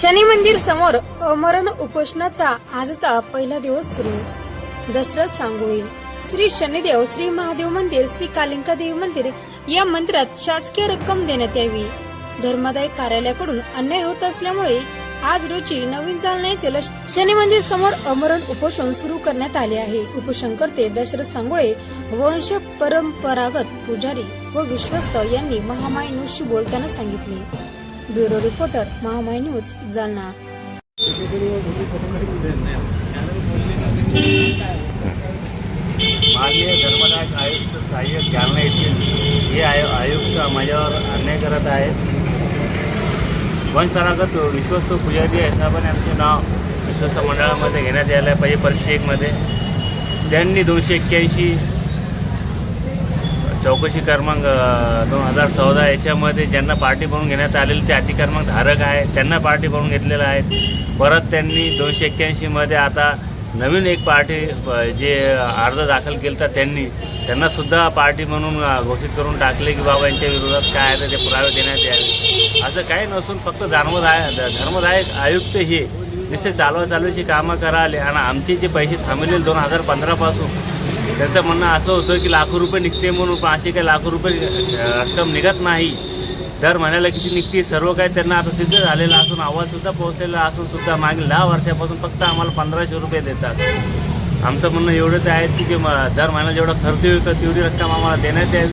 शनी मंदिर समोर अमरण उपोषणाचा आजचा पहिला दिवस सुरू. दशरथ सांगोळी. श्री शनिदेव श्री महादेव मंदिर श्री कालिंका देवी मंदिर या मंदिरात शासकीय रक्कम देण्यात यावी. धर्मादाय कार्यालयाकडून अन्याय होत असल्यामुळे आज रोजी नवीन जालना येथील शनी मंदिर समोर अमरण उपोषण सुरू करण्यात आले आहे. उपोषणकर्ते दशरथ सांगोळे वंश परंपरागत पुजारी व विश्वस्त यांनी महामाई बोलताना सांगितले. Bureau reporter Mahamai news Jalna. माननीय धर्मदाय आयुक्त सहाय्यक जालना येथील हे आय आयुक्त माझ्यावर अन्याय करत आहेत. वंशपरागत विश्वस्त पुजारी या हिशोबाने आमचे नाव विश्वस्त मंडळामध्ये घेण्यात यायला पाहिजे परीक्षा एकमध्ये त्यांनी दोनशे एक्क्याऐंशी चौकशी क्रमांक दोन हजार चौदा याच्यामध्ये ज्यांना पार्टी भरून घेण्यात आलेली ते अतिक्रमांक धारक आहे त्यांना पार्टी भरून घेतलेलं आहे. परत त्यांनी दोनशे एक्क्याऐंशीमध्ये आता नवीन एक पार्टी जे अर्ज दाखल केला तर त्यांनी त्यांनासुद्धा पार्टी म्हणून घोषित करून टाकले की बाबा यांच्या विरोधात काय आहे तर ते पुरावे देण्यात यावे. असं काही नसून फक्त धर्मदाय धर्मदायक आयुक्त हे नुसते चालवा चालवायची कामं कराले आणि आमचे जे पैसे थांबलेले दोन हजार पंधरापासून त्यांचं म्हणणं असं होतं की लाखो रुपये निघते म्हणून पण अशी काही लाखो रुपये रक्कम निघत नाही. दर महिन्याला किती निघते सर्व काही त्यांना आता सिद्ध झालेलं असून आवाजसुद्धा पोहोचलेला असून सुद्धा मागील दहा वर्षापासून फक्त आम्हाला पंधराशे रुपये देतात. आमचं म्हणणं एवढंच आहे की जे म- दर महिन्याला जेवढा खर्च येतो तेवढी रक्कम आम्हाला देण्यात यावी.